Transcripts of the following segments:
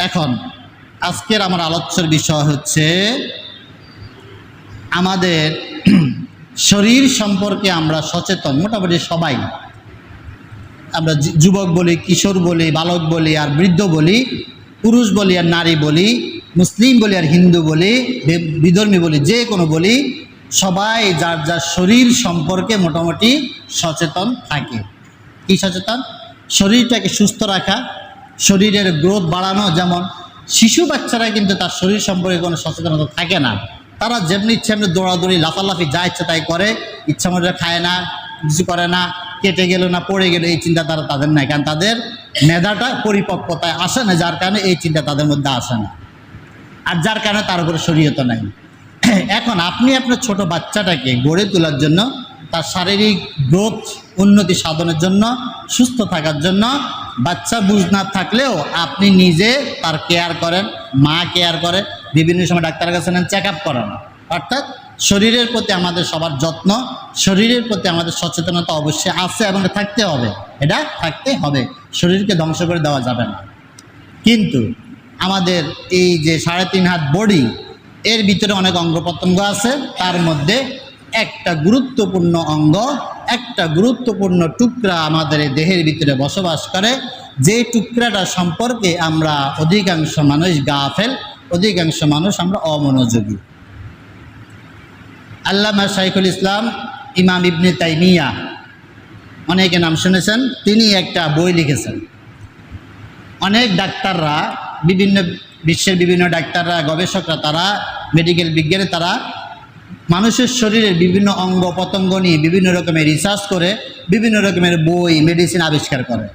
এখন, আজকের আমার আলোচ্যের বিষয় হচ্ছে আমাদের শরীর সম্পর্কে আমরা সচেতন, মোটামুটি সবাই। আমরা যুবক বলি, কিশোর বলি, বালক বলি, আর বৃদ্ধ বলি, পুরুষ বলি, আর নারী বলি, মুসলিম বলি, আর হিন্দু বলি বিধর্মী বলি, যে কোনো বলি, সবাই যার যার শরীর সম্পর্কে মোটামুটি সচেতন থাকে। কি সচেতন? শরীরটাকে সুস্থ রাখা শরীরের গ্রোথ বাড়ানো, যেমন শিশু বাচ্চারা কিন্তু তার শরীর সম্পর্কে কোনো সচেতনতা থাকে না। তারা যেমনি ইচ্ছে এমনি দৌড়াদৌড়ি, লাফালাফি যা ইচ্ছে তাই করে, ইচ্ছা মতো খায় না, কিছু করে না, কেটে গেল না, পড়ে গেল, এই চিন্তা তারা তাদের নাই। কারণ তাদের মেধাটা পরিপক্কতায় আসে না, যার কারণে এই চিন্তা তাদের মধ্যে আসে না। আর যার কারণে তার উপরে শরীয়ত নাই। এখন আপনি আপনার ছোট বাচ্চাটাকে গড়ে তোলার জন্য তার শারীরিক গ্রোথ উন্নতি সাধনের জন্য, সুস্থ থাকার জন্য, বাচ্চা বুঝ না থাকলেও আপনি নিজে তার কেয়ার করেন, মা কেয়ার করে, বিভিন্ন সময় ডাক্তারের কাছে নেন চেক আপ করান। অর্থাৎ শরীরের প্রতি আমাদের সবার যত্ন, শরীরের প্রতি আমাদের সচেতনতা অবশ্যই আছে এবং থাকতে হবে। এটা থাকতে হবে। শরীরকে ধ্বংস করে দেওয়া যাবে না। কিন্তু আমাদের এই যে সাড়ে তিন হাত বডি এর ভিতরে অনেক অঙ্গ প্রত্যঙ্গ আছে, তার মধ্যে একটা গুরুত্বপূর্ণ অঙ্গ, একটা গুরুত্বপূর্ণ টুকরা আমাদের দেহের ভিতরে বসবাস করে। যে টুকরাটা সম্পর্কে আমরা অধিকাংশ মানুষ গাফেল, অধিকাংশ মানুষ আমরা অমনোযোগী। আল্লামা শাইখুল ইসলাম, ইমাম ইবনে তাইমিয়া, অনেকে নাম শুনেছেন, তিনি একটা বই লিখেছেন। অনেক ডাক্তাররা, বিভিন্ন বিশ্বের বিভিন্ন ডাক্তাররা, গবেষকরা, তারা মেডিকেল বিজ্ঞানে তারা মানুষের শরীরের বিভিন্ন অঙ্গ প্রত্যঙ্গ নিয়ে বিভিন্ন রকমের রিসার্চ করে, বিভিন্ন রকমের বই মেডিসিন আবিষ্কার করে।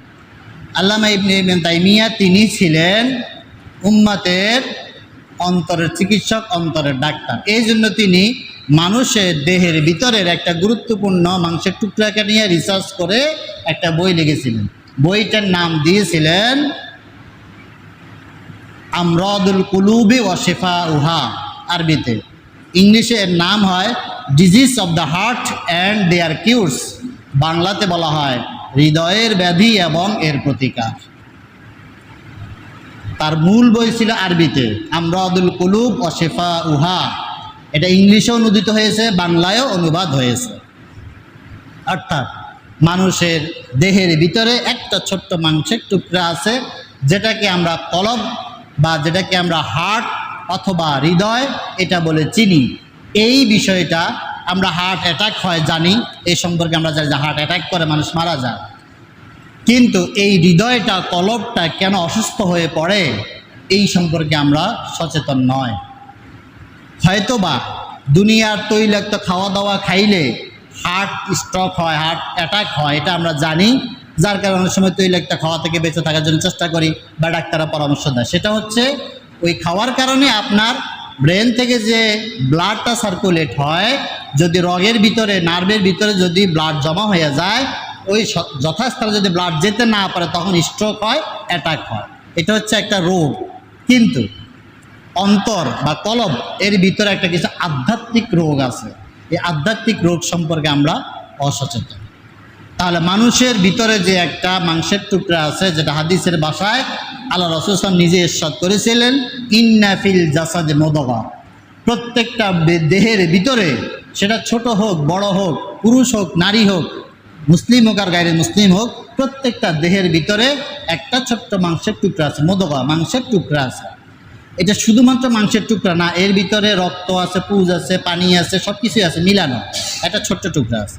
আল্লামা ইবনে ইবনে তাইমিয়া তিনি ছিলেন উম্মাতের অন্তরের চিকিৎসক, অন্তরের ডাক্তার। এই জন্য তিনি মানুষের দেহের ভিতরের একটা গুরুত্বপূর্ণ মাংসের টুকরাকে নিয়ে রিসার্চ করে একটা বই লিখেছিলেন। বইটার নাম দিয়েছিলেন, আমরাদুল কুলুবি ও শেফা উহা আরবিতে। ইংলিশে এর নাম হয় disease of the heart and their cures বাংলাতে বলা হয় হৃদয়ের ব্যাধি এবং এর প্রতিকার। তার মূল বই ছিল আরবিতে, আমরাদুল কুলুব ও শেফা উহা। এটা ইংলিশে অনুদিত হয়েছে, বাংলায়ও অনুবাদ হয়েছে। অর্থাৎ মানুষের দেহের ভিতরে একটা ছোট্ট মাংসের টুকরা আছে, যেটাকে আমরা কলব বা যেটাকে আমরা হার্ট অথবা হৃদয়, এটা বলে চিনি। এই বিষয়টা আমরা হার্ট অ্যাটাক হয়, জানি। এই সম্পর্কে আমরা জানি যে হার্ট অ্যাটাক করে, মানুষ মারা যায়। কিন্তু এই হৃদয়টা কলবটা কেন অসুস্থ হয়ে পড়ে? এই সম্পর্কে আমরা সচেতন নয়। হয়তোবা দুনিয়ার তৈলাক্ত খাওয়া দাওয়া খাইলে হার্ট স্ট্রক হয় হার্ট অ্যাটাক হয়, এটা আমরা জানি। যার কারণে অনেক সময় তৈলাক্ত খাওয়া থেকে বেঁচে থাকার জন্য চেষ্টা করি, বা ডাক্তাররা পরামর্শ দেয়। সেটা হচ্ছে ওই খাওয়ার কারণে আপনার ব্রেন থেকে যে ব্লাডটা সার্কুলেট হয়, যদি রগের ভিতরে নার্ভের ভিতরে যদি ব্লাড জমা হয়ে যায়, ওই যথাস্থানে যদি ব্লাড যেতে না পারে, তখন স্ট্রোক হয় অ্যাটাক হয়। এটা হচ্ছে একটা রোগ। কিন্তু অন্তর বা কলব এর ভিতরে একটা কিছু আধ্যাত্মিক রোগ আছে। এই আধ্যাত্মিক রোগ সম্পর্কে আমরা অসচেতন। তাহলে মানুষের ভিতরে যে একটা মাংসের টুকরা আছে, যেটা হাদিসের বাসায় আল্লাহ রসুলাম নিজে ইস্বাদ করেছিলেন ইন্নাফিল জাসাদে মদগা। প্রত্যেকটা দেহের ভিতরে সেটা ছোট হোক, বড় হোক, পুরুষ হোক, নারী হোক, মুসলিম হোক আর গায়ের মুসলিম হোক, প্রত্যেকটা দেহের ভিতরে একটা ছোট্ট মাংসের টুকরা আছে, মদগা মাংসের টুকরা আছে। এটা শুধুমাত্র মাংসের টুকরা না, এর ভিতরে রক্ত আছে, পুজ আছে, পানি আছে সব কিছুই আছে, মিলানো একটা ছোট্ট টুকরা আছে।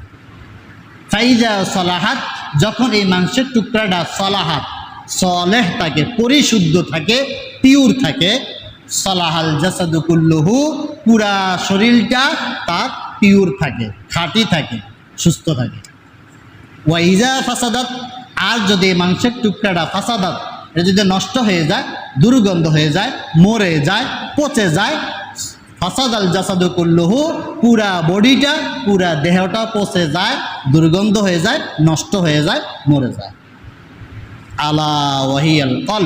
ফাইজা সলাহাত, যখন এই মাংসের টুকরাটা সলাহাত সলেহ থাকে, পরিশুদ্ধ থাকে পিওর থাকে। সলাহাল জাসাদুকুল্লহু পুরা শরীরটা তার পিওর থাকে, খাঁটি থাকে, সুস্থ থাকে। ওয়াইজা ফাসাদাত, আর যদি মাংসের টুকরাটা ফাসাদাত, এটা যদি নষ্ট হয়ে যায়, দুর্গন্ধ হয়ে যায়, মরে যায়, পচে যায় ফাসাদ আল জাসাদু কুল্লুহু, পুরা বডিটা, পুরা দেহটা পচে যায়, দুর্গন্ধ হয়ে যায়, নষ্ট হয়ে যায়, মরে যায়। আলা ওয়াহিয়াল কল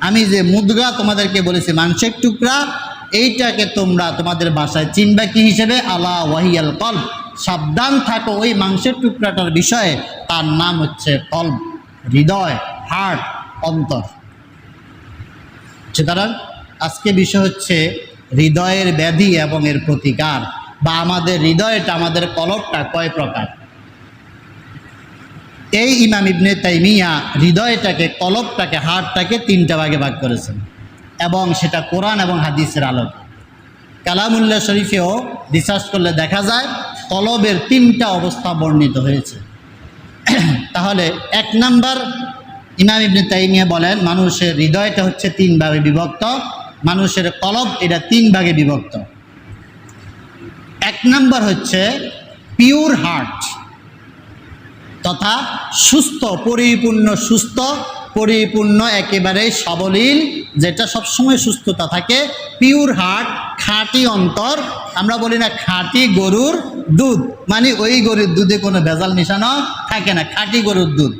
আমি যে মুদগা তোমাদেরকে বলেছি, মাংসের টুকরা, এইটাকে তোমরা তোমাদের বাসায় চিনবা কি হিসেবে? আলা ওয়াহিয়াল কল সাবধান থাকো, ওই মাংসের টুকরাটার বিষয়ে। তার নাম হচ্ছে কল হৃদয় হার্ট অন্তর। সুতরাং আজকে বিষয় হচ্ছে হৃদয়ের ব্যাধি এবং এর প্রতিকার। বা আমাদের হৃদয়টা, আমাদের কলবটা কয় প্রকার? এই ইমাম ইবনে তাইমিয়া হৃদয়টাকে, কলবটাকে হার্টটাকে তিনটা ভাগে ভাগ করেছেন। এবং সেটা কোরআন এবং হাদিসের আলোকে। কালামুল্লাহ শরীফেও রিসার্চ করলে দেখা যায়, কলবের তিনটা অবস্থা বর্ণিত হয়েছে। তাহলে এক নাম্বার ইমাম ইবনে তাইমিয়া বলেন, মানুষের হৃদয়টা হচ্ছে তিন ভাগে বিভক্ত, মানুষের কলব এটা তিন ভাগে বিভক্ত। এক নাম্বার হচ্ছে পিওর হার্ট তথা সুস্থ, পরিপূর্ণ সুস্থ, পরিপূর্ণ, একেবারে সাবলীল, যেটা সবসময় সুস্থতা থাকে পিওর হার্ট খাঁটি অন্তর, আমরা বলি না খাঁটি গরুর দুধ মানে ওই গরুর দুধে কোনো ভেজাল মিশানো থাকে না, খাঁটি গরুর দুধ।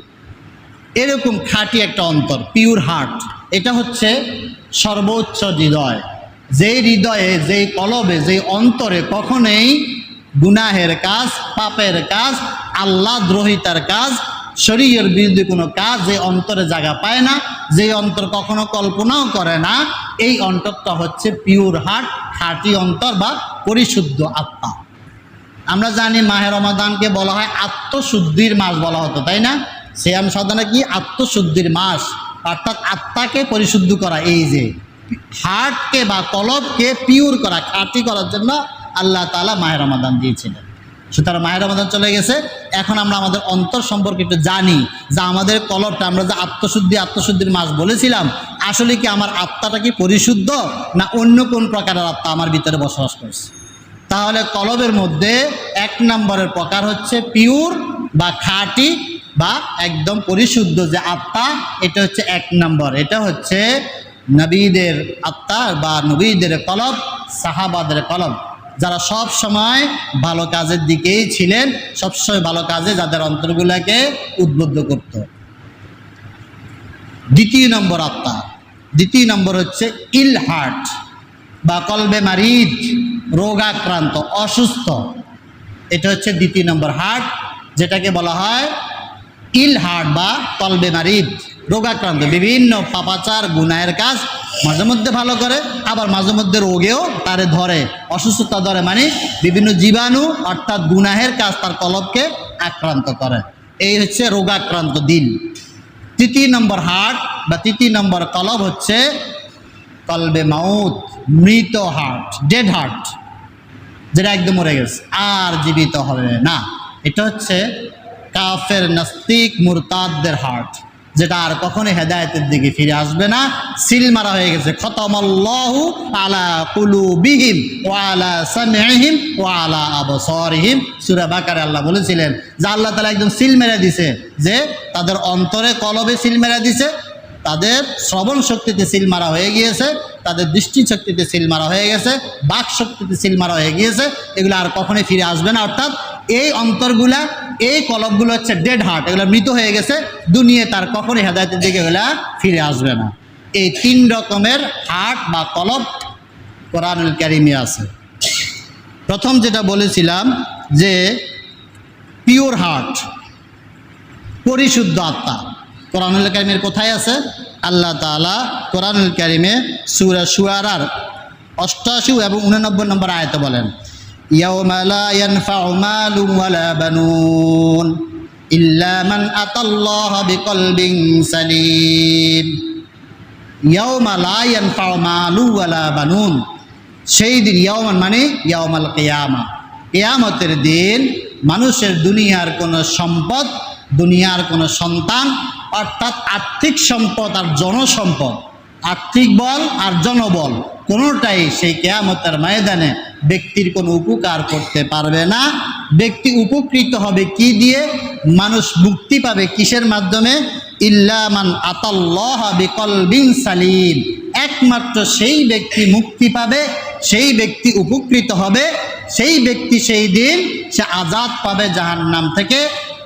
এরকম খাঁটি একটা অন্তর পিওর হার্ট এটা হচ্ছে সর্বোচ্চ হৃদয়। যেই হৃদয়ে, যেই কলবে, যেই অন্তরে কখনোই গুনাহের কাজ, পাপের কাজ, আল্লাহ দ্রোহিতার কাজ, শরীরের বিরুদ্ধে কোনো কাজ যে অন্তরে জায়গা পায় না, যে অন্তর কখনো কল্পনাও করে না, এই অন্তরটা হচ্ছে পিওর হার্ট খাঁটি অন্তর বা পরিশুদ্ধ আত্মা। আমরা জানি মাহের রমাদানকে বলা হয় আত্মশুদ্ধির মাস বলা হতো, তাই না? সিয়াম সাধনা কি আত্মশুদ্ধির মাস, অর্থাৎ আত্মাকে পরিশুদ্ধ করা, এই যে হার্টকে বা কলবকে পিওর করা খাঁটি করার জন্য আল্লাহ তালা মাহের রমাদান দিয়েছিলেন। সুতরাং মাহের রমাদান চলে গেছে। এখন আমরা আমাদের অন্তর সম্পর্কে একটু জানি যে আমাদের কলবটা আমরা যে আত্মশুদ্ধি, আত্মশুদ্ধির মাস বলেছিলাম, আসলে কি আমার আত্মাটা কি পরিশুদ্ধ না অন্য কোন প্রকারের আত্মা আমার ভিতরে বসবাস করছে? তাহলে কলবের মধ্যে এক নম্বরের প্রকার হচ্ছে পিওর বা খাঁটি বা একদম পরিশুদ্ধ যে আত্মা, এটা হচ্ছে এক নম্বর। এটা হচ্ছে নবীদের আত্মা বা নবীদের কলব, সাহাবাদের কলব। যারা সব সময় ভালো কাজের দিকেই ছিলেন সবসময় ভালো কাজে যাদের অন্তরগুলোকে উদ্বুদ্ধ করত। দ্বিতীয় নম্বর আত্মা। দ্বিতীয় নম্বর হচ্ছে ইল হার্ট বা কলবে মারিদ, রোগাক্রান্ত, অসুস্থ। এটা হচ্ছে দ্বিতীয় নম্বর হার্ট, যেটাকে বলা হয় ইল হার্ট বা কলবে মারিদ। রোগাক্রান্ত, বিভিন্ন পাপাচার, গুনাহের কাজ মাঝে মধ্যে ভালো করে, আবার মাঝে মধ্যে রোগেও তারে ধরে। অসুস্থতা ধরে মানে বিভিন্ন জীবাণু, অর্থাৎ গুনাহের কাজ তার কলবকে আক্রান্ত করে। এই হচ্ছে রোগাক্রান্ত দিল তৃতীয় নম্বর হার্ট বা তৃতীয় নম্বর কলব হচ্ছে কলবে মাউত, মৃত হার্ট ডেড হার্ট যেটা একদম মরে গেছে। আর জীবিত হবে না। এটা হচ্ছে কাফের নাস্তিক মুরতাদদের হার্ট যেটা আর কখনো হেদায়তের দিকে ফিরে আসবে না। সিল মারা হয়ে গেছে। খতমাল্লাহু আলা কুলুবিহিম ওয়া আলা সামিহিম ওয়া আলা আবসারিহিম। সূরা আল্লাহ বলেছিলেন যে আল্লাহ তাআলা একদম সিল মেরে দিছে যে তাদের অন্তরে কলবে সিল মেরে দিছে, তাদের শ্রবণ শক্তিতে সিল মারা হয়ে গিয়েছে, তাদের দৃষ্টি শক্তিতে সিল মারা হয়ে গেছে, বাক শক্তিতে সিল মারা হয়ে গিয়েছে, এগুলো আর কখনোই ফিরে আসবে না। অর্থাৎ এই অন্তরগুলা, এই কলবগুলো হচ্ছে ডেড হার্ট এগুলো মৃত হয়ে গেছে, দুনিয়ে তার কখনোই হেদায়তের দিকে এগুলা ফিরে আসবে না। এই তিন রকমের হার্ট বা কলব কোরআনুল ক্যারিমে আছে। প্রথম যেটা বলেছিলাম যে পিওর হার্ট পরিশুদ্ধ আত্মা। কোরআনুল কারিমের কোথায় আছে? আল্লাহ তালা কোরআনুল কারিমে সুরা সুয়ারার অষ্টাশি এবং উননব্বই নম্বর আয়তে বলেন يوم لا ينفع مال ولا بنون إلا من أتى الله بقلب سليم يوم لا ينفع مال ولا بنون সেই দিন ইয়াওমান মানে ইয়াওমাল কিয়ামা কিয়ামতের দিন মানুষের দুনিয়ার কোনো সম্পদ দুনিয়ার কোনো সন্তান অর্থাৎ আর্থিক সম্পদ আর জনসম্পদ আর্থিক বল আর জনবল, কোনোটাই সেই কেয়ামতের ময়দানে ব্যক্তির কোনো উপকার করতে পারবে না। ব্যক্তি উপকৃত হবে কি দিয়ে? মানুষ মুক্তি পাবে কিসের মাধ্যমে? ইল্লামান আতাল্লাহ বিকলবিন সালিম। একমাত্র সেই ব্যক্তি মুক্তি পাবে, সেই ব্যক্তি উপকৃত হবে, সেই ব্যক্তি সেই দিন সে আজাদ পাবে জাহান্নাম থেকে।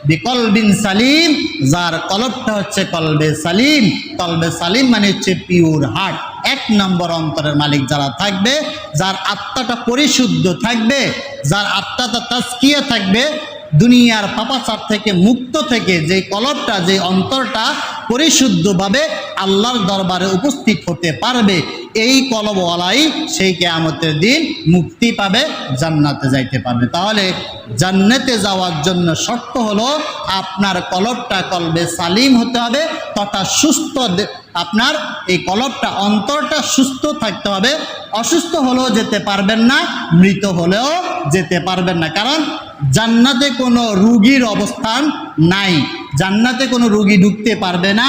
বিকলবিন সালিম, যার কলবটা হচ্ছে কলবে সালিম। কলবে সালিম মানে হচ্ছে পিওর হার্ট এক নম্বর অন্তরের মালিক যারা থাকবে, যার আত্মাটা পরিশুদ্ধ থাকবে, যার আত্মাটা তাস্কিয়া থাকবে, দুনিয়ার পাপাচার থেকে মুক্ত থেকে যে কলবটা যে অন্তরটা পরিশুদ্ধভাবে আল্লাহর দরবারে উপস্থিত হতে পারবে এই কলবওয়ালাই সেই কেয়ামতের দিন মুক্তি পাবে, জান্নাতে যাইতে পারবে। তাহলে জান্নাতে যাওয়ার জন্য শর্ত হলো, আপনার কলবটা কলবে সালিম হতে হবে, তথা সুস্থ আপনার এই কলবটা অন্তরটা সুস্থ থাকতে হবে। অসুস্থ হলেও যেতে পারবেন না, মৃত হলেও যেতে পারবেন না। কারণ জান্নাতে কোনো রুগীর অবস্থান নাই। জান্নাতে কোনো রুগী ঢুকতে পারবে না,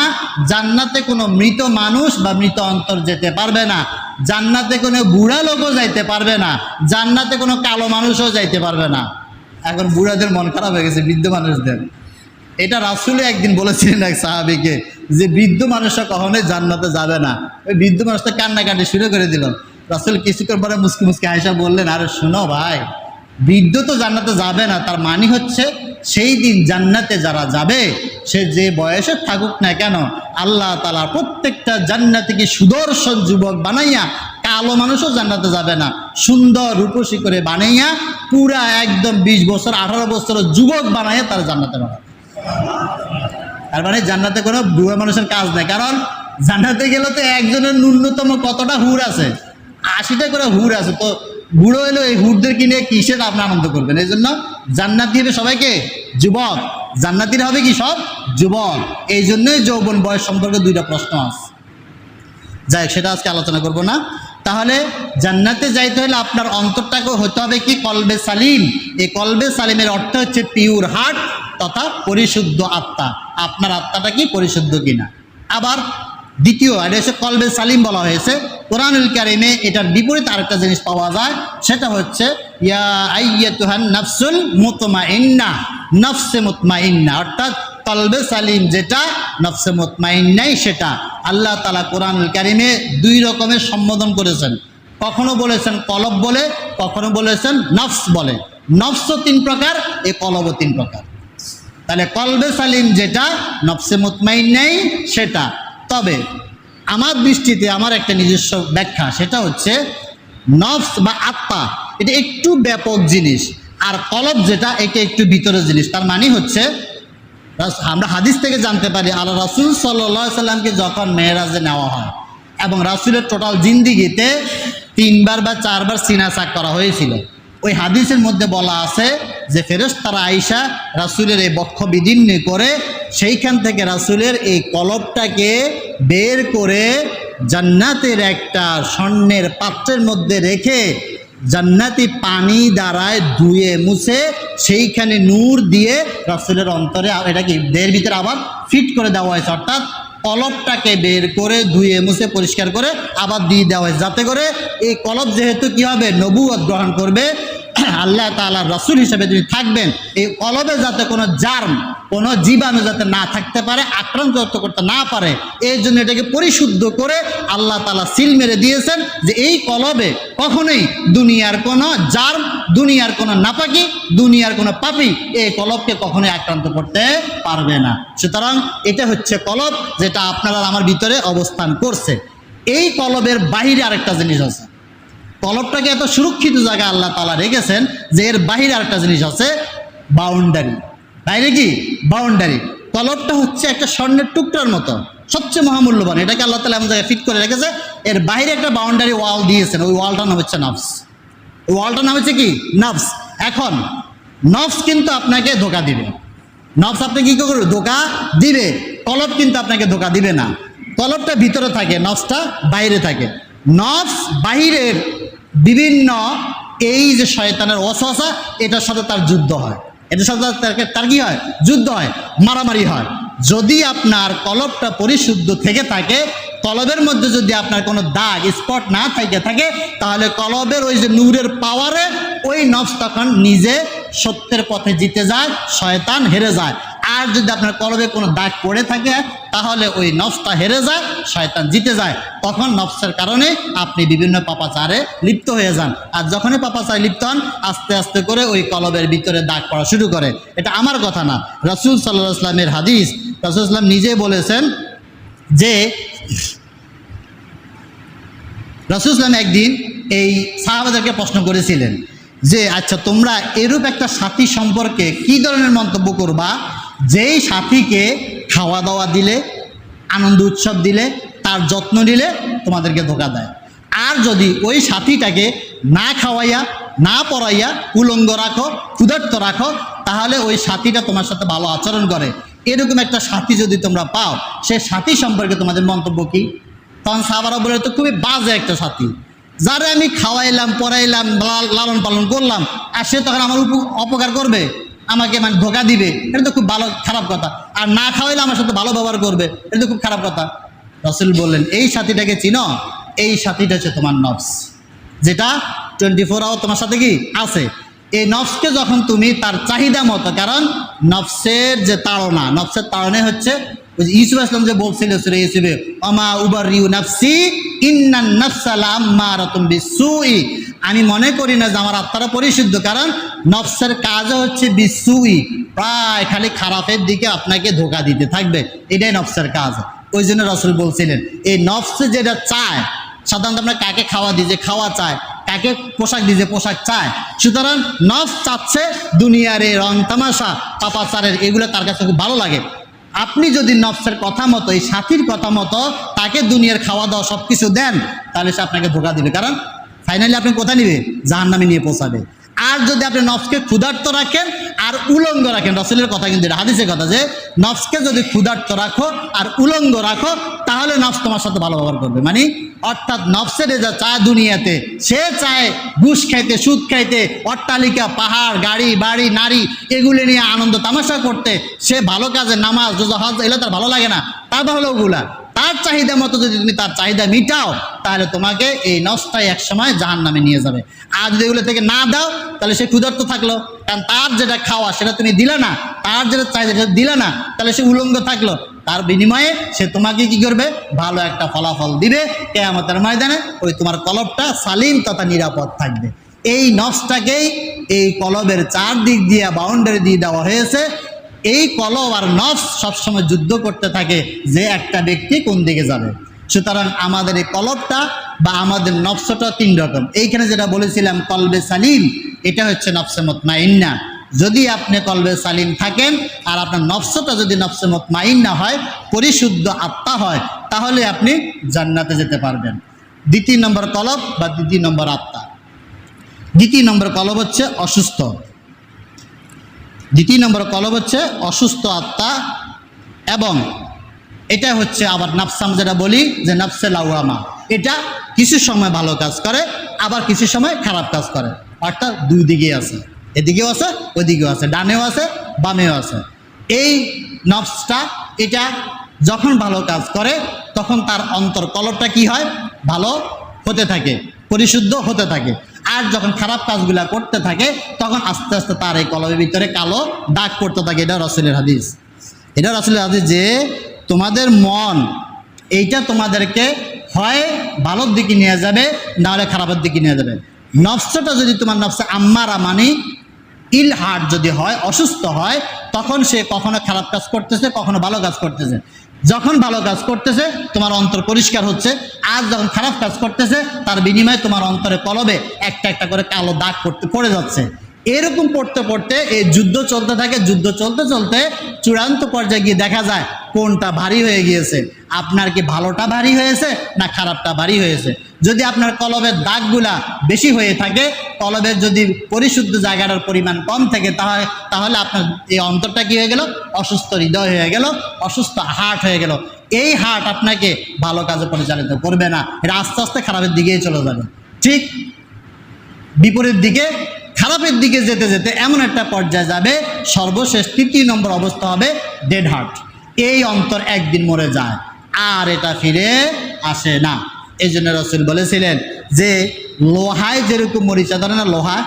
জান্নাতে কোনো মৃত মানুষ বা মৃত অন্তর যেতে পারবে না, জান্নাতে কোনো বুড়া লোকও যাইতে পারবে না, জান্নাতে কোনো কালো মানুষও যাইতে পারবে না। এখন বুড়াদের মন খারাপ হয়ে গেছে, বৃদ্ধ মানুষদের। এটা রাসুলে একদিন বলেছিলেন এক সাহাবিকে যে বৃদ্ধ মানুষরা কখনোই জান্নাতে যাবে না। ওই বৃদ্ধ মানুষটা কান্নাকাটি শুরু করে দিল। রাসুল কিছুক্ষণ পরে মুসকি মুসকি আয়সা বললেন, আরে শোনো ভাই, বৃদ্ধ তো জান্নাতে যাবে না, তার মানে হচ্ছে সেই দিন জান্নাতে যারা যাবে, সে যে বয়সে থাকুক না কেন, আল্লাহ তালা প্রত্যেকটা জান্নাতিকে সুদর্শন যুবক বানাইয়া কালো মানুষও জান্নাতে যাবে না, সুন্দর রূপসী করে বানাইয়া পুরা একদম বিশ বছর, আঠারো বছর যুবক বানাইয়া তারা জান্নাতে বানাবে তার মানে জান্নাতে কোনো বুড়ো মানুষের কাজ নেই, কারণ জান্নাতে গেলে তো একজনের ন্যূনতম কতটা হুর আছে? আশিটা করে হুর আছে। তো বুড়ো এলো এই হুরদের কিনে কিসের আপনি আনন্দ করবেন? এই জন্য জান্নাতি হবে সবাইকে যুবক। জান্নাতির হবে কি সব? যুবক। এই জন্যই যৌবন বয়স সম্পর্কে দুইটা প্রশ্ন আছে। যাই সেটা আজকে আলোচনা করব না। তাহলে জান্নাতে যাইতে হলে আপনার অন্তরটাকে হতে হবে কি? কলবে সালিম। এই কলবে সালিমের অর্থ হচ্ছে পিওর হার্ট তথা পরিশুদ্ধ আত্মা। আপনার আত্মাটা কি? পরিশুদ্ধ কিনা। আবার দ্বিতীয় এটা হচ্ছে কলবে সালিম বলা হয়েছে, কোরআনুল কারিমে এটার বিপরীত আরেকটা জিনিস পাওয়া যায়, সেটা হচ্ছে, ইয়া আইয়াতুহান নাফসুল মুতমাইন্না, নফসে মুতমাইন্না, অর্থাৎ কলবে সালিম যেটা, নফসে মুতমাইন্নাই সেটা। আল্লাহ তালা কোরআনুল কারিমে দুই রকমের সম্বোধন করেছেন। কখনো বলেছেন কলব বলে, কখনো বলেছেন নফস বলে। নফস তিন প্রকার, এ কলব তিন প্রকার। তাহলে কলবে সালিম যেটা, নফসে মুতমাইন নেই সেটা। তবে আমার দৃষ্টিতে আমার একটা নিজস্ব ব্যাখ্যা, সেটা হচ্ছে নফস বা আত্মা, এটা একটু ব্যাপক জিনিস, আর কলব যেটা এটা একটু ভিতরের জিনিস, তার মানে হচ্ছে আমরা হাদিস থেকে জানতে পারি, আল্লাহ রাসুল সাল্লাহ সাল্লামকে যখন মেয়েরাজে নেওয়া হয়, এবং রাসুলের টোটাল জিন্দিগিতে তিনবার বা চারবার সিনাসাক করা হয়েছিল। ওই হাদিসের মধ্যে বলা আছে যে ফেরস তারা আইসা রাসুলের এই বক্ষ বিদীর্ণ করে সেইখান থেকে রাসুলের এই কলবটাকে বের করে জান্নাতের একটা স্বর্ণের পাত্রের মধ্যে রেখে জান্নাতি পানি দ্বারায় ধুয়ে মুছে সেইখানে নূর দিয়ে রাসুলের অন্তরে এটাকে দেহের ভিতরে আবার ফিট করে দেওয়া হয়েছে, অর্থাৎ কলবটাকে বের করে ধুয়ে, মুছে, পরিষ্কার করে আবার দিয়ে দেওয়া হয়। যাতে করে এই কলপ যেহেতু কি হবে? নবুয়ত গ্রহণ করবে। আল্লাহ তাআলার রসুল হিসেবে যদি থাকবেন, এই কলবে যাতে কোনো জার্ম, কোনো জীবাণু যাতে না থাকতে পারে, আক্রান্ত করতে না পারে, এই জন্য এটাকে পরিশুদ্ধ করে আল্লাহ তাআলা সিল মেরে দিয়েছেন যে এই কলবে কখনোই দুনিয়ার কোনো জার্ম, দুনিয়ার কোনো নাপাকি, দুনিয়ার কোনো পাপি এই কলবকে কখনোই আক্রান্ত করতে পারবে না। সুতরাং এটা হচ্ছে কলব যেটা আপনারা আমার ভিতরে অবস্থান করছে। এই কলবের বাহিরে আরেকটা জিনিস আছে। কলবটাকে এত সুরক্ষিত জায়গায় আল্লাহ তালা রেখেছেন যে এর বাহিরে আরেকটা জিনিস আছে বাউন্ডারি বাইরে কি বাউন্ডারি কলবটা হচ্ছে একটা স্বর্ণের টুকরার মতো, সবচেয়ে মহামূল্যবান। এটাকে আল্লাহ তালা এমন জায়গায় ফিট করে রেখেছে। এর বাইরে একটা বাউন্ডারি ওয়াল দিয়েছেন। ওই ওয়ালটার নাম হচ্ছে নফস ওই ওয়ালটার নাম হচ্ছে কি? নফস এখন নফস কিন্তু আপনাকে ধোকা দিবে। নফস আপনি কি করবে ধোকা দিবে। কলব কিন্তু আপনাকে ধোকা দিবে না। কলবটা ভিতরে থাকে নফসটা বাইরে থাকে। নফস বাহিরের বিভিন্ন এই যে শয়তানের অসহসা এটার সাথে তার যুদ্ধ হয়। এটার সাথে তার- কি হয়? যুদ্ধ হয়, মারামারি হয়। যদি আপনার কলবটা পরিশুদ্ধ থেকে থাকে কলবের মধ্যে যদি আপনার কোনো দাগ, স্পট না থেকে থাকে, তাহলে কলবের ওই যে নূরের পাওয়ারে ওই নফস তখন নিজে সত্যের পথে জিতে যায়, শয়তান হেরে যায়। আর যদি আপনার কলবে কোনো দাগ পড়ে থাকে, তাহলে ওই নফসটা হেরে যায়, শয়তান জিতে যায়। তখন নফসের কারণে আপনি বিভিন্ন পাপাচারে লিপ্ত হয়ে যান। আর যখনই পাপাচারে লিপ্ত হন, আস্তে আস্তে করে ওই কলবের ভিতরে দাগ পড়া শুরু করে। এটা আমার কথা না। রসুল সাল্লাহ হাদিস, রসুল ইসলাম নিজে বলেছেন যে, রসুল ইসলাম একদিন এই সাহাবাদেরকে প্রশ্ন করেছিলেন যে আচ্ছা তোমরা এরূপ একটা সাথী সম্পর্কে কি ধরনের মন্তব্য করবা? যেই সাথীকে খাওয়া দাওয়া দিলে, আনন্দ উৎসব দিলে, তার যত্ন নিলে তোমাদেরকে ধোকা দেয়। আর যদি ওই সাথীটাকে না খাওয়াইয়া, না পড়াইয়া উলঙ্গ রাখো, ক্ষুধার্ত রাখো, তাহলে ওই সাথীটা তোমার সাথে ভালো আচরণ করে। এরকম একটা সাথী যদি তোমরা পাও, সে সাথী সম্পর্কে তোমাদের মন্তব্য কি? তখন সাহাবারা বলে তো খুবই বাজে একটা সাথী। যারা আমি খাওয়াইলাম, পড়াইলাম লালন পালন করলাম, আর সে তখন আমার অপকার করবে? আমাকে মানে ধোকা দিবে, এটা তো খুব ভালো, খারাপ কথা। আর না খাওয়াইলে আমার সাথে ভালো ব্যবহার করবে, এটা তো খুব খারাপ কথা। রসুল বললেন, এই সাথীটাকে চিনো? এই সাথীটা হচ্ছে তোমার নফস। যেটা টোয়েন্টি ফোর আওয়ার তোমার সাথে কি? আছে। এই নফসকে যখন তুমি তার চাহিদা মতো, কারণ নফসের যে তাড়না, নফসের তাড়নে হচ্ছে ইউসুফ আসলাম যে বলছিল সুরে অমা উবার রিউ নফসি ইন্নান নফসালাম মারাতুম বিসুই। আমি মনে করি না যে আমার আত্মারা পরিশুদ্ধ, কারণ নফসের কাজও হচ্ছে বিসুই। প্রায় খালি খারাপের দিকে আপনাকে ধোকা দিতে থাকবে। এটাই নফসের কাজ। ওই জন্য রসুল বলছিলেন, এই নফসে যেটা চায়, সাধারণত আমরা কাকে খাওয়া দিই? যে খাওয়া চায়। কাকে পোশাক দিই? যে পোশাক চায়। সুতরাং নফস চাচ্ছে দুনিয়ার এই রং তামাশা, পাপাচারের, এগুলো তার কাছে খুব ভালো লাগে। আপনি যদি নফসের কথা মতো, এই সাথীর কথা মতো, তাকে দুনিয়ার খাওয়া দাওয়া সব কিছু দেন, তাহলে সে আপনাকে ধোকা দিবে। কারণ ফাইনালি আপনি কোথায় নিবে? জাহান নামে নিয়ে পৌঁছাবে। আর যদি আপনি নফসকে ক্ষুধার্ত রাখেন আর উলঙ্গ রাখেন, রসুলের কথা কিন্তু এটা, হাদিসের কথা যে নফসকে যদি ক্ষুধার্ত রাখো আর উলঙ্গ রাখো, তাহলে নফস তোমার সাথে ভালো ব্যবহার করবে। মানে অর্থাৎ নফসের যা চায় দুনিয়াতে, সে চায় ঘুষ খাইতে, সুদ খাইতে, অট্টালিকা, পাহাড়, গাড়ি, বাড়ি, নারী, এগুলি নিয়ে আনন্দ তামাশা করতে, সে ভালো কাজে নামাজ, রোজা, হজ, এগুলো তার ভালো লাগে না। তা হলো ওগুলা। তার চাহিদা মতো যদি তুমি তার চাহিদা মিটাও, তাহলে তোমাকে এই নষ্টাই এক সময় জাহান নামে নিয়ে যাবে। আর যদি এগুলো থেকে না দাও, তাহলে সে ক্ষুধার্ত থাকল। কারণ তার যেটা খাওয়া, সেটা তুমি দিলে না। তার যেটা চাহিদা, সেটা দিলে না। তাহলে সে উলঙ্গ থাকল। তার বিনিময়ে সে তোমাকে কি করবে? ভালো একটা ফলাফল দিবে। কেয়ামতের ময়দানে ওই তোমার কলবটা সালিম তথা নিরাপদ থাকবে। এই নফসটাকেই এই কলবের চারদিক দিয়ে বাউন্ডারি দিয়ে দেওয়া হয়েছে। এই কলব আর নফস সবসময় যুদ্ধ করতে থাকে যে একটা ব্যক্তি কোন দিকে যাবে। সুতরাং আমাদের এই কলবটা বা আমাদের নফসটা তিন রকম। এইখানে যেটা বলেছিলাম, কলবে সালিম, এটা হচ্ছে নফসে মতমাইন্না। যদি আপনি কলবে সালিম থাকেন আর আপনার নফসটা যদি নফসে মতমাইন্না হয়, পরিশুদ্ধ আত্মা হয়, তাহলে আপনি জান্নাতে যেতে পারবেন। দ্বিতীয় নম্বর কলব বা দ্বিতীয় নম্বর আত্মা। দ্বিতীয় নম্বর কলব হচ্ছে অসুস্থ। দ্বিতীয় নম্বর কলব হচ্ছে অসুস্থ আত্মা এবং এটা হচ্ছে আবার নাফসাম যেটা বলি যে নাফসে লাউয়ামা। এটা কিছু সময় ভালো কাজ করে, আবার কিছু সময় খারাপ কাজ করে। অর্থাৎ দুই দিকে আছে। এদিকেও আছে ওইদিকেও আছে। ডানেও আছে, বামেও আছে। এই নফসটা, এটা যখন ভালো কাজ করে, তখন তার অন্তর কলবটা কি হয়? ভালো হতে থাকে, পরিশুদ্ধ হতে থাকে। আর যখন খারাপ কাজগুলা করতে থাকে, তখন আস্তে আস্তে তার এই কলমের ভিতরে কালো দাগ করতে থাকে। এটা রসুলের হাদিস। এটা রসুলের হাদিস যে, তোমাদের মন, এইটা তোমাদেরকে হয় ভালোর দিকে নিয়ে যাবে নাহলে খারাপের দিকে নিয়ে যাবে। নফসটা যদি তোমার নফসে আম্মারা মানি ইল হার্ট যদি হয়, অসুস্থ হয়, তখন সে কখনো খারাপ কাজ করতেছে, কখনো ভালো কাজ করতেছে। যখন ভালো কাজ করতেছে, তোমার অন্তর পরিষ্কার হচ্ছে। আর যখন খারাপ কাজ করতেছে, তার বিনিময়ে তোমার অন্তরে কলবে একটা একটা করে কালো দাগ করতে পড়ে যাচ্ছে। এরকম পড়তে পড়তে এই যুদ্ধ চলতে থাকে, যুদ্ধ চলতে চলতে চূড়ান্ত পর্যায়ে গিয়ে দেখা যায় কোনটা ভারী হয়ে গিয়েছে। আপনার কি ভালোটা ভারী হয়েছে না খারাপটা ভারী হয়েছে? যদি আপনার কলবের দাগগুলা বেশি হয়ে থাকে, কলবের যদি পরিশুদ্ধ জায়গাটার পরিমাণ কম থাকে তাহলে তাহলে আপনার এই অন্তরটা কি হয়ে গেল? অসুস্থ হৃদয় হয়ে গেল, অসুস্থ হার্ট হয়ে গেল। এই হার্ট আপনাকে ভালো কাজে পরিচালিত করবে না। এটা আস্তে আস্তে খারাপের দিকেই চলে যাবে। ঠিক বিপরীত দিকে খারাপের দিকে যেতে যেতে এমন একটা পর্যায়ে যাবে, সর্বশেষ তৃতীয় নম্বর অবস্থা হবে ডেড হার্ট এই অন্তর একদিন মরে যায়, আর এটা ফিরে আসে না। এই জন্য রসুল বলেছিলেন যে, লোহায় যেরকম মরিচা ধরে না লোহা,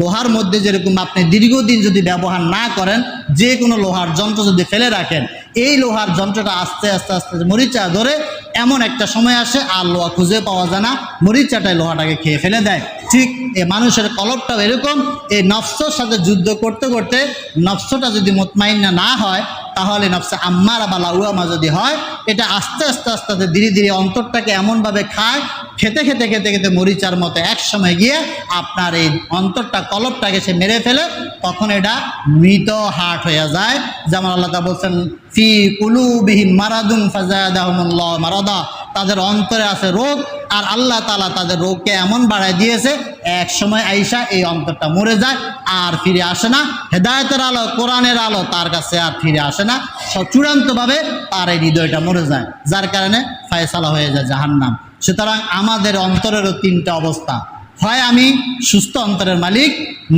লোহার মধ্যে যেরকম আপনি দীর্ঘদিন যদি ব্যবহার না করেন, যে কোনো লোহার যন্ত্র যদি ফেলে রাখেন এই লোহার যন্ত্রটা আস্তে আস্তে আস্তে মরিচা ধরে এমন একটা সময় আসে আর লোহা খুঁজে পাওয়া যায় না। মরিচাটাই লোহাটাকে খেয়ে ফেলে দেয়। ঠিক এই মানুষের কলপটাও এরকম। এই নফসর সাথে যুদ্ধ করতে করতে নফসটা যদি মোতমাইন্না না হয় তাহলে নফসে আম্মার বা লাউয়ামা যদি হয়, এটা আস্তে আস্তে আস্তে আস্তে ধীরে ধীরে অন্তরটাকে এমনভাবে খায়, খেতে খেতে খেতে খেতে মরিচার মতো এক সময় গিয়ে আপনার এই অন্তরটা, কলপটাকে সে মেরে ফেলে, তখন এটা মৃত হাট হয়ে যায়। যেমন আল্লাহ বলছেন, ফি কুলু বিহীন মারাদুম ফাজাদাহমুল্লাহ মারাদা। তাদের অন্তরে আছে রোগ, আর আল্লাহ তালা তাদের রোগকে এমন বাড়ায় দিয়েছে, এক সময় আইসা এই অন্তরটা মরে যায়, আর ফিরে আসে না। হেদায়তের আলো, কোরআনের আলো তার কাছে আর ফিরে আসে না। সব চূড়ান্তভাবে তার এই হৃদয়টা মরে যায়, যার কারণে ফায়সালা হয়ে যায় জাহান্নাম। সুতরাং আমাদের অন্তরেরও তিনটা অবস্থা। হয় আমি সুস্থ অন্তরের মালিক,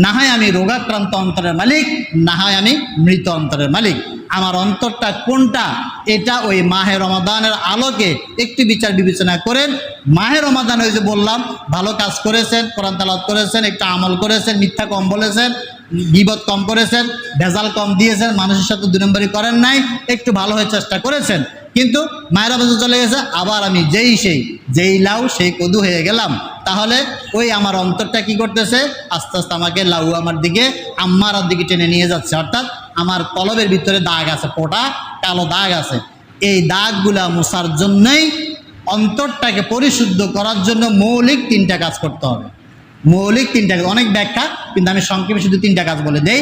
না হয় আমি রোগাক্রান্ত অন্তরের মালিক, না হয় আমি মৃত অন্তরের মালিক। আমার অন্তরটা কোনটা? এটা ওই মাহে রমাদানের আলোকে একটু বিচার বিবেচনা করেন। মাহে রমাদান ওই যে বললাম, ভালো কাজ করেছেন, কোরআন তালাত করেছেন, একটু আমল করেছেন, মিথ্যা কম বলেছেন বিপদ কম করেছেন, ভেজাল কম দিয়েছেন, মানুষের সাথে দু নম্বরই করেন নাই, একটু ভালো হয়ে চেষ্টা করেছেন। কিন্তু মায়ের বছর চলে গেছে, আবার আমি যেই সেই, যেই লাউ, সেই কদু হয়ে গেলাম। তাহলে ওই আমার অন্তরটা কি করতেছে? আস্তে আস্তে আমাকে লাউ আমার দিকে আম্মার দিকে টেনে নিয়ে যাচ্ছে। অর্থাৎ আমার কলবের ভিতরে দাগ আছে, পোটা কালো দাগ আছে। এই দাগগুলা মোছার জন্যই অন্তরটাকে পরিশুদ্ধ করার জন্য মৌলিক তিনটা কাজ করতে হবে। মৌলিক তিনটা অনেক ব্যাখ্যা, কিন্তু আমি সংক্ষেপে শুধু তিনটা কাজ বলে দেই।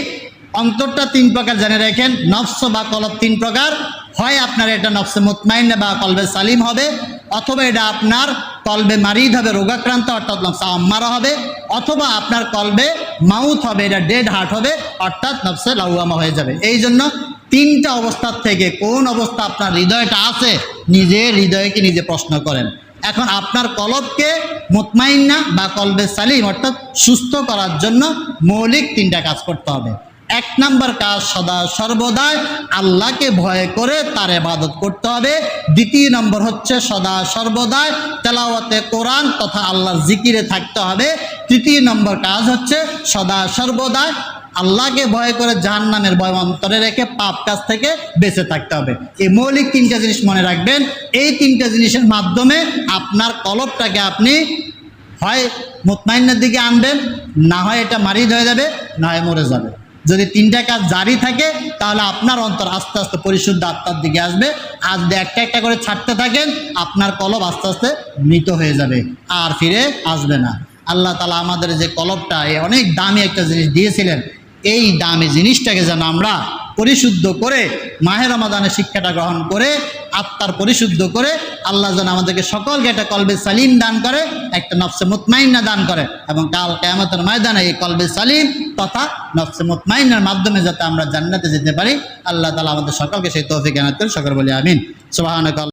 অন্তরটা তিন প্রকার জেনে রাখেন। নফস বা কলব তিন প্রকার। হয় আপনার এটা নফসে মুতমাইন্না বা কলবে সালিম হবে, অথবা এটা আপনার কলবে মারিদ হবে, রোগাক্রান্ত অর্থাৎ নফসা আম্মারা হবে, অথবা আপনার কলবে মাউথ হবে, এটা ডেড হার্ট হবে, অর্থাৎ নফসে লাউয়ামা হয়ে যাবে। এই জন্য তিনটা অবস্থার থেকে কোন অবস্থা আপনার হৃদয়টা আছে, নিজে হৃদয়কে নিজে প্রশ্ন করেন। এখন আপনার কলবকে মুতমাইন্না বা কলবে সালিম, অর্থাৎ সুস্থ করার জন্য মৌলিক তিনটা কাজ করতে হবে। এক নাম্বার কাজ সদা সর্বদাই আল্লাহকে ভয় করে তার ইবাদত করতে হবে। দ্বিতীয় নম্বর হচ্ছে সদা সর্বদাই তেলাওয়াতে কোরআন তথা আল্লাহর জিকিরে থাকতে হবে। তৃতীয় নম্বর কাজ হচ্ছে সদা সর্বদাই আল্লাহকে ভয় করে জাহান নামের ভয় অন্তরে রেখে পাপ কাজ থেকে বেঁচে থাকতে হবে। এই মৌলিক তিনটা জিনিস মনে রাখবেন। এই তিনটা জিনিসের মাধ্যমে আপনার কলবটাকে আপনি হয় মুতমাইনের দিকে আনবেন, না হয় এটা মারিদ হয়ে যাবে, না হয় মরে যাবে। যদি তিনটা কাজ জারি থাকে, তাহলে আপনার অন্তর আস্তে আস্তে পরিশুদ্ধ আত্মার দিকে আসবে। আর যদি একটা একটা করে ছাড়তে থাকেন, আপনার কলব আস্তে আস্তে মৃত হয়ে যাবে, আর ফিরে আসবে না। আল্লাহ তালা আমাদের যে কলবটা, এ অনেক দামি একটা জিনিস দিয়েছিলেন এই দামি জিনিসটাকে যেন আমরা পরিশুদ্ধ করে মাহের রমাদানের শিক্ষাটা গ্রহণ করে, আত্মার পরিশুদ্ধ করে আল্লাহ যেন আমাদেরকে সকলকে একটা কলবে সালিম দান করে, একটা নফসে মুতমাইন্না দান করে এবং কাল কেয়ামতের ময়দানে এই কলবে সালিম তথা নফসে মুতমাইন্নার মাধ্যমে যাতে আমরা জান্নাতে যেতে পারি। আল্লাহ তালা আমাদের সকলকে সেই তৌফিক এনাত করে সকল বলি আমিন। সুবাহ